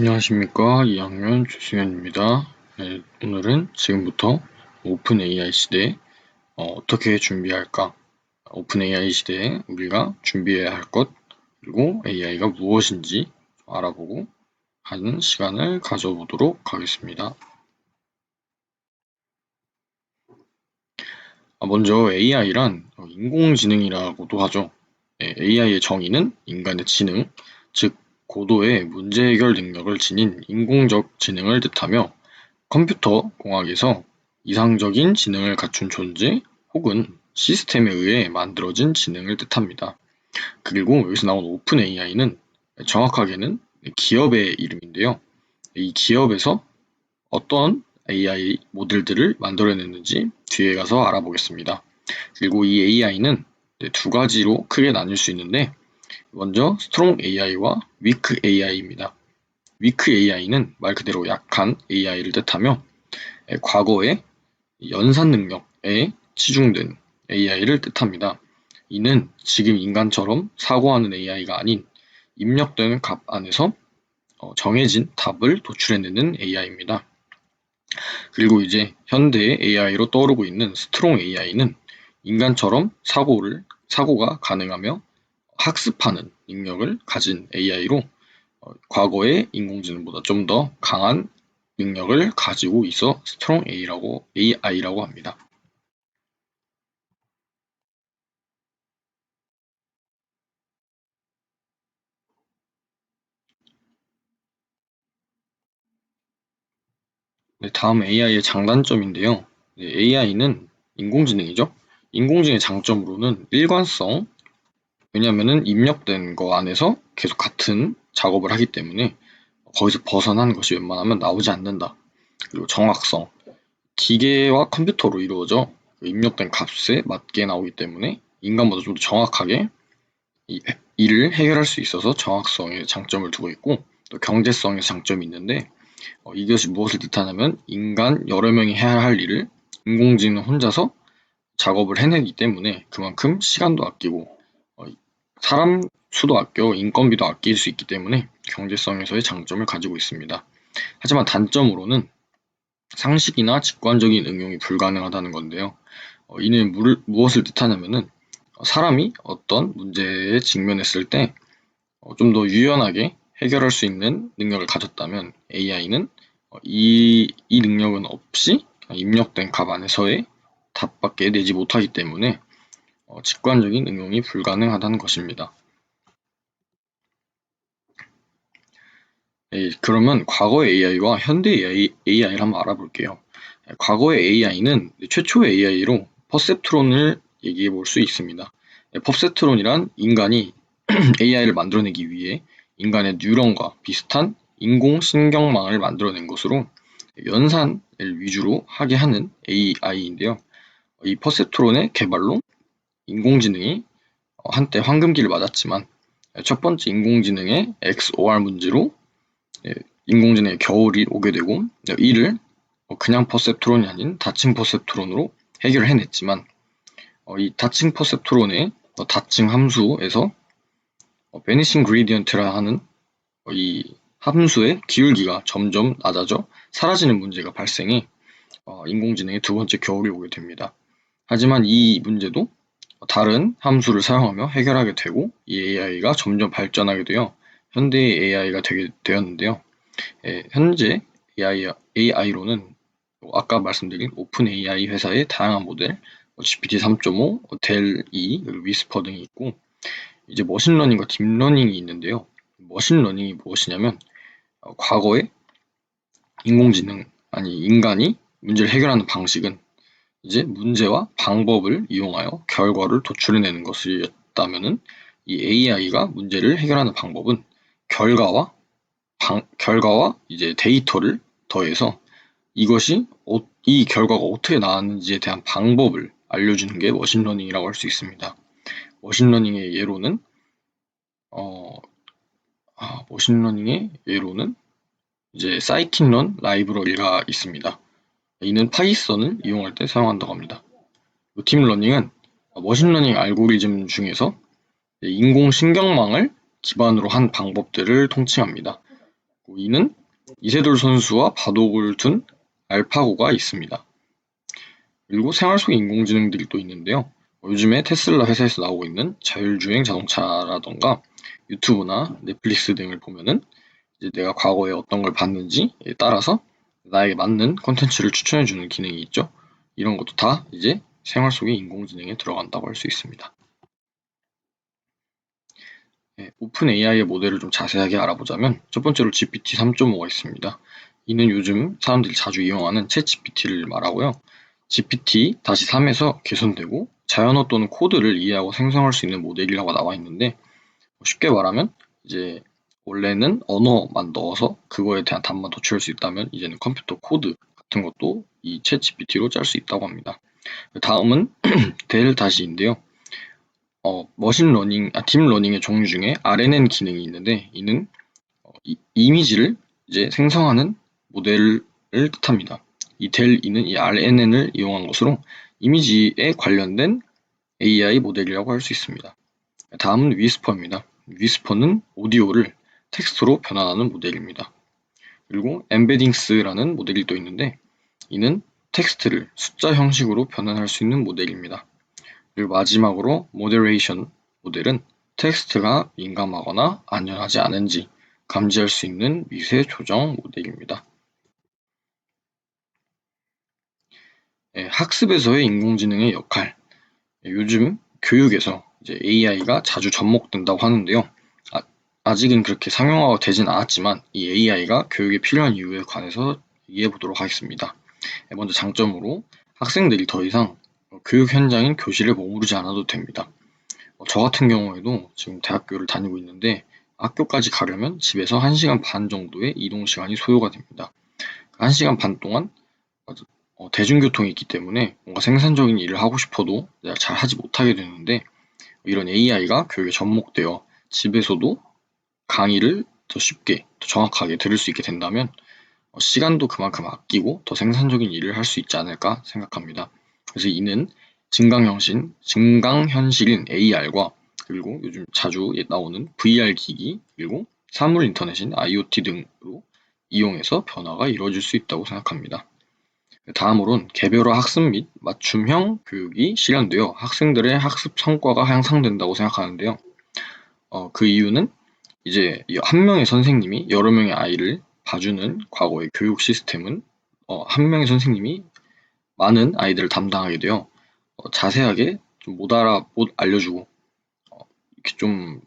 안녕하십니까 2학년 조승현입니다. 네, 오늘은 지금부터 오픈 AI 시대에 어, 떻게 준비할까 오픈 AI 시대에 우리가 준비해야 할 것 그리고 AI가 무엇인지 알아보고 하는 시간을 가져보도록 하겠습니다. 아, 먼저 AI란 인공지능이라고도 하죠. AI의 정의는 인간의 지능, 즉 고도의 문제 해결 능력을 지닌 인공적 지능을 뜻하며 컴퓨터 공학에서 이상적인 지능을 갖춘 존재 혹은 시스템에 의해 만들어진 지능을 뜻합니다. 그리고 여기서 나온 오픈 AI는 정확하게는 기업의 이름인데요. 이 기업에서 어떤 AI 모델들을 만들어냈는지 뒤에 가서 알아보겠습니다. 그리고 이 AI는 두 가지로 크게 나뉠 수 있는데 먼저 Strong AI와 Weak AI입니다. Weak AI는 말 그대로 약한 AI를 뜻하며 과거의 연산 능력에 치중된 AI를 뜻합니다. 이는 지금 인간처럼 사고하는 AI가 아닌 입력된 값 안에서 어, 정해진 답을 도출해내는 AI입니다. 그리고 이제 현대의 AI로 떠오르고 있는 스트롱 AI는 인간처럼 사고를 사고가 가능하며 학습하는 능력을 가진 AI로 어, 과거의 인공지능보다 좀 더 강한 능력을 가지고 있어 스트롱 A라고, AI라고 합니다. 네, 다음 AI의 장단점인데요. 네, AI는 인공지능이죠. 인공지능의 장점으로는 일관성, 왜냐하면 입력된 거 안에서 계속 같은 작업을 하기 때문에 거기서 벗어난 것이 웬만하면 나오지 않는다. 그리고 정확성. 기계와 컴퓨터로 이루어져 그 입력된 값에 맞게 나오기 때문에 인간보다 좀 더 정확하게 이 일을 해결할 수 있어서 정확성에 장점을 두고 있고 또 경제성의 장점이 있는데 어, 이것이 무엇을 뜻하냐면 인간 여러 명이 해야 할 일을 인공지능 혼자서 작업을 해내기 때문에 그만큼 시간도 아끼고 사람 수도 아껴 인건비도 아낄 수 있기 때문에 경제성에서의 장점을 가지고 있습니다. 하지만 단점으로는 상식이나 직관적인 응용이 불가능하다는 건데요. 어, 이는 무, 무엇을 뜻하냐면은 사람이 어떤 문제에 직면했을 때 좀더 어, 유연하게 해결할 수 있는 능력을 가졌다면 AI는 어, 이, 이 능력은 없이 입력된 값 안에서의 답밖에 내지 못하기 때문에 어, 직관적인 응용이 불가능하다는 것입니다. 예, 그러면 과거의 AI와 현대 AI, AI를 한번 알아볼게요. 과거의 AI는 최초의 AI로 퍼셉트론을 얘기해 볼 수 있습니다. 퍼셉트론이란 인간이 AI를 만들어내기 위해 인간의 뉴런과 비슷한 인공신경망을 만들어낸 것으로 연산을 위주로 하게 하는 AI인데요. 이 퍼셉트론의 개발로 인공지능이 어, 한때 황금기를 맞았지만 첫 번째 인공지능의 XOR 문제로 예, 인공지능의 겨울이 오게 되고 이를 뭐 그냥 퍼셉트론이 아닌 다층 퍼셉트론으로 해결을 해냈지만 어, 이 다층 퍼셉트론의 뭐 다층 함수에서 베니싱 그리디언트라 하는 이 함수의 기울기가 점점 낮아져 사라지는 문제가 발생해 어, 인공지능의 두 번째 겨울이 오게 됩니다. 하지만 이 문제도 다른 함수를 사용하며 해결하게 되고 이 AI가 점점 발전하게 되어 현대의 AI가 되게 되었는데요. 예, 현재 AI, AI로는 아까 말씀드린 오픈 AI 회사의 다양한 모델, GPT 3.5, 델 2, 그리고 위스퍼 등이 있고 이제 머신러닝과 딥러닝이 있는데요. 머신러닝이 무엇이냐면 어, 과거에 인공지능 아니 인간이 문제를 해결하는 방식은 이제 문제와 방법을 이용하여 결과를 도출해내는 것이었다면은 이 AI가 문제를 해결하는 방법은 결과와 방, 결과와 이제 데이터를 더해서 이것이 이 결과가 어떻게 나왔는지에 대한 방법을 알려주는 게 머신러닝이라고 할 수 있습니다. 머신러닝의 예로는 어, 아, 머신러닝의 예로는 이제 사이킨런 라이브러리가 있습니다. 이는 파이썬을 이용할 때 사용한다고 합니다. 딥러닝은 머신러닝 알고리즘 중에서 인공신경망을 기반으로 한 방법들을 통칭합니다. 이는 이세돌 선수와 바둑을 둔 알파고가 있습니다. 그리고 생활 속 인공지능들이 또 있는데요. 요즘에 테슬라 회사에서 나오고 있는 자율주행 자동차라던가 유튜브나 넷플릭스 등을 보면은 이제 내가 과거에 어떤 걸 봤는지에 따라서 나에게 맞는 콘텐츠를 추천해주는 기능이 있죠. 이런 것도 다 이제 생활 속의 인공지능에 들어간다고 할 수 있습니다. 네, 오픈 AI의 모델을 좀 자세하게 알아보자면 첫 번째로 GPT 3.5가 있습니다. 이는 요즘 사람들이 자주 이용하는 챗 GPT를 말하고요. GPT-3에서 개선되고 자연어 또는 코드를 이해하고 생성할 수 있는 모델이라고 나와 있는데 쉽게 말하면 이제 원래는 언어만 넣어서 그거에 대한 답만 도출할 수 있다면 이제는 컴퓨터 코드 같은 것도 이 챗 GPT로 짤 수 있다고 합니다. 다음은 델 다시인데요. 어, 머신러닝, 아, 딥러닝의 종류 중에 RNN 기능이 있는데 이는 어, 이, 이미지를 이제 생성하는 모델을 뜻합니다. 이 델이는 이 RNN을 이용한 것으로 이미지에 관련된 AI 모델이라고 할 수 있습니다. 다음은 위스퍼입니다. 위스퍼는 오디오를 텍스트로 변환하는 모델입니다. 그리고 엠베딩스라는 모델이 또 있는데 이는 텍스트를 숫자 형식으로 변환할 수 있는 모델입니다. 그리고 마지막으로 모데레이션 모델은 텍스트가 민감하거나 안전하지 않은지 감지할 수 있는 미세 조정 모델입니다. 네, 학습에서의 인공지능의 역할. 네, 요즘 교육에서 이제 AI가 자주 접목된다고 하는데요. 아, 직은 그렇게 상용화가 되진 않았지만 이 AI가 교육에 필요한 이유에 관해서 얘기해 보도록 하겠습니다. 네, 먼저 장점으로 학생들이 더 이상 교육 현장인 교실에 머무르지 않아도 됩니다. 어, 저 같은 경우에도 지금 대학교를 다니고 있는데 학교까지 가려면 집에서 1시간 반 정도의 이동 시간이 소요가 됩니다. 1시간 반 동안 어, 대중교통이 있기 때문에 뭔가 생산적인 일을 하고 싶어도 잘 하지 못하게 되는데 이런 AI가 교육에 접목되어 집에서도 강의를 더 쉽게, 더 정확하게 들을 수 있게 된다면 어, 시간도 그만큼 아끼고 더 생산적인 일을 할 수 있지 않을까 생각합니다. 그래서 이는 증강현실, 증강현실인 AR과 그리고 요즘 자주 나오는 VR 기기 그리고 사물 인터넷인 IoT 등으로 이용해서 변화가 이루어질 수 있다고 생각합니다. 다음으로는 개별화 학습 및 맞춤형 교육이 실현되어 학생들의 학습 성과가 향상된다고 생각하는데요. 어, 그 이유는 이제 한 명의 선생님이 여러 명의 아이를 봐주는 과거의 교육 시스템은 어, 한 명의 선생님이 많은 아이들을 담당하게 되어 어, 자세하게 좀 못 알아 못 알려주고 어, 이렇게 좀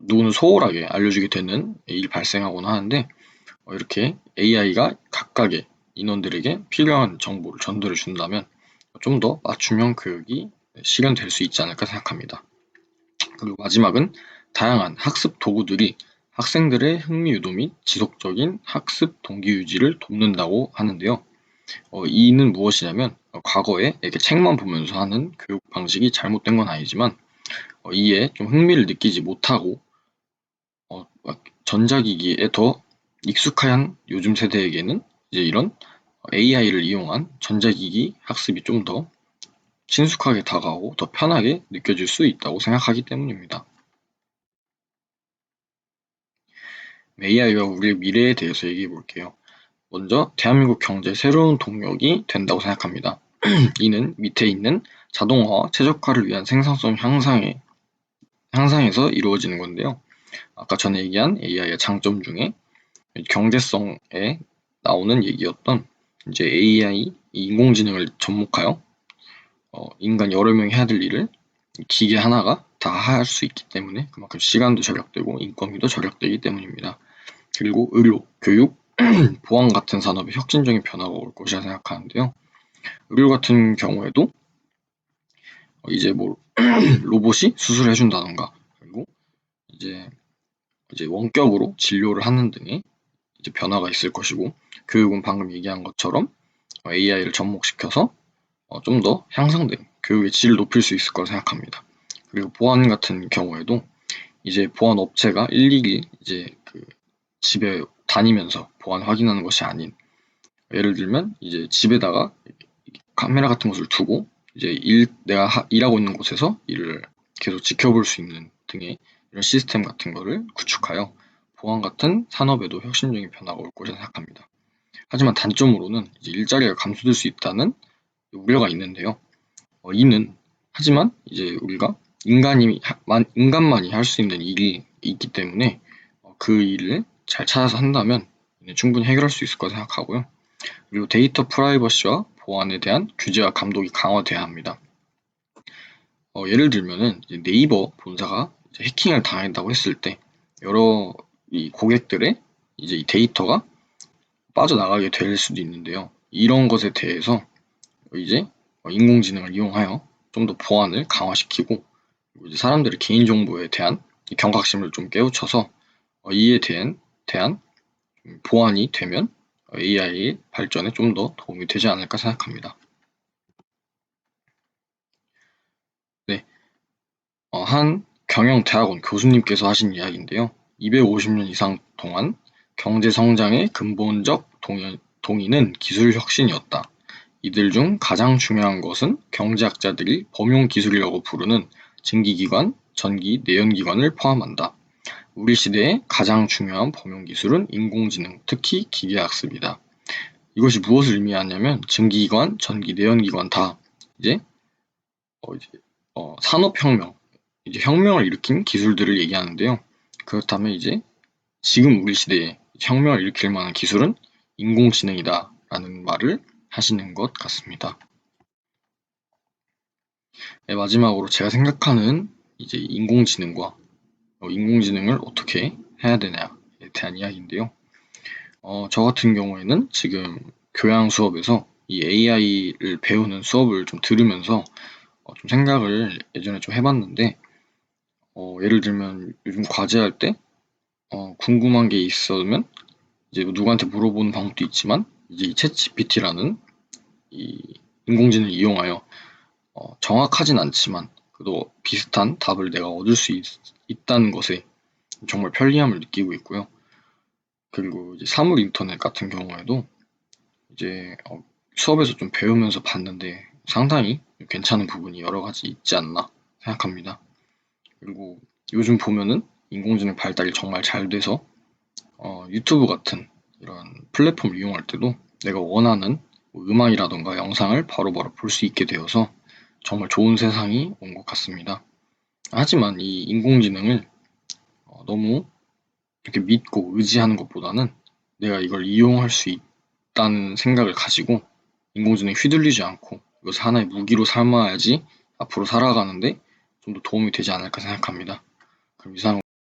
누구는 소홀하게 알려주게 되는 일이 발생하곤 하는데 어, 이렇게 AI가 각각의 인원들에게 필요한 정보를 전달해 준다면 좀 더 맞춤형 교육이 실현될 수 있지 않을까 생각합니다. 그리고 마지막은 다양한 학습 도구들이 학생들의 흥미 유도 및 지속적인 학습 동기 유지를 돕는다고 하는데요. 어, 이는 무엇이냐면 어, 과거에 이렇게 책만 보면서 하는 교육 방식이 잘못된 건 아니지만 어, 이에 좀 흥미를 느끼지 못하고 어, 전자기기에 더 익숙한 요즘 세대에게는 이제 이런 AI를 이용한 전자기기 학습이 좀 더 친숙하게 다가오고 더 편하게 느껴질 수 있다고 생각하기 때문입니다. AI가 우리의 미래에 대해서 얘기해 볼게요. 먼저 대한민국 경제의 새로운 동력이 된다고 생각합니다. 이는 밑에 있는 자동화와 최적화를 위한 생산성 향상에, 향상에서 이루어지는 건데요. 아까 전에 얘기한 AI의 장점 중에 경제성에 나오는 얘기였던 이제 AI 인공지능을 접목하여 어, 인간 여러 명이 해야 될 일을 기계 하나가 다 할 수 있기 때문에 그만큼 시간도 절약되고 인건비도 절약되기 때문입니다. 그리고 의료, 교육, 보안 같은 산업에 혁신적인 변화가 올 것이라 생각하는데요. 의료 같은 경우에도 이제 뭐 로봇이 수술을 해준다던가 그리고 이제 이제 원격으로 진료를 하는 등의 이제 변화가 있을 것이고 교육은 방금 얘기한 것처럼 AI를 접목시켜서 어, 좀더 향상된 교육의 질을 높일 수 있을 거라 생각합니다. 그리고 보안 같은 경우에도 이제 보안 업체가 일일이 이제 그 집에 다니면서 보안 확인하는 것이 아닌 예를 들면 이제 집에다가 카메라 같은 것을 두고 이제 일 내가 하, 일하고 있는 곳에서 일을 계속 지켜볼 수 있는 등의 이런 시스템 같은 거를 구축하여 보안 같은 산업에도 혁신적인 변화가 올 것이라 생각합니다. 하지만 단점으로는 일자리가 감소될 수 있다는 우려가 있는데요. 어, 이는 하지만 이제 우리가 인간이 인간만이 할 수 있는 일이 있기 때문에 어, 그 일을 잘 찾아서 한다면 충분히 해결할 수 있을 거라 생각하고요. 그리고 데이터 프라이버시와 보안에 대한 규제와 감독이 강화돼야 합니다. 어, 예를 들면은 네이버 본사가 해킹을 당한다고 했을 때 여러 이 고객들의 이제 이 데이터가 빠져나가게 될 수도 있는데요. 이런 것에 대해서 이제 어, 인공지능을 이용하여 좀 더 보안을 강화시키고 이제 사람들의 개인정보에 대한 이 경각심을 좀 깨우쳐서 어, 이에 대한, 대한 좀 보완이 되면 AI의 발전에 좀 더 도움이 되지 않을까 생각합니다. 네, 어, 한 경영대학원 교수님께서 하신 이야기인데요. 250년 이상 동안 경제 성장의 근본적 동의, 동의는 기술 혁신이었다. 이들 중 가장 중요한 것은 경제학자들이 범용 기술이라고 부르는 증기기관, 전기, 내연기관을 포함한다. 우리 시대의 가장 중요한 범용 기술은 인공지능, 특히 기계학습이다. 이것이 무엇을 의미하냐면 증기기관, 전기, 내연기관 다 이제, 어, 이제 어, 산업혁명, 이제 혁명을 일으킨 기술들을 얘기하는데요. 그렇다면 이제 지금 우리 시대에 혁명을 일으킬 만한 기술은 인공지능이다 라는 말을 하시는 것 같습니다. 네, 마지막으로 제가 생각하는 이제 인공지능과 어, 인공지능을 어떻게 해야 되냐에 대한 이야기인데요. 어, 저 같은 경우에는 지금 교양 수업에서 이 AI를 배우는 수업을 좀 들으면서 어, 좀 생각을 예전에 좀 해봤는데, 어, 예를 들면 요즘 과제할 때 어, 궁금한 게 있으면 이제 뭐 누구한테 물어보는 방법도 있지만 이제 이 챗GPT라는 이 인공지능을 이용하여 어, 정확하진 않지만 그래도 비슷한 답을 내가 얻을 수 있, 있다는 것에 정말 편리함을 느끼고 있고요. 그리고 이제 사물 인터넷 같은 경우에도 이제 어, 수업에서 좀 배우면서 봤는데 상당히 괜찮은 부분이 여러 가지 있지 않나 생각합니다. 그리고 요즘 보면은 인공지능 발달이 정말 잘 돼서 어, 유튜브 같은 이런 플랫폼을 이용할 때도 내가 원하는 뭐 음악이라던가 영상을 바로바로 볼 수 있게 되어서 정말 좋은 세상이 온 것 같습니다. 하지만 이 인공지능을 어, 너무 이렇게 믿고 의지하는 것보다는 내가 이걸 이용할 수 있다는 생각을 가지고 인공지능에 휘둘리지 않고 이것을 하나의 무기로 삼아야지 앞으로 살아가는데 좀 더 도움이 되지 않을까 생각합니다. 그럼 이상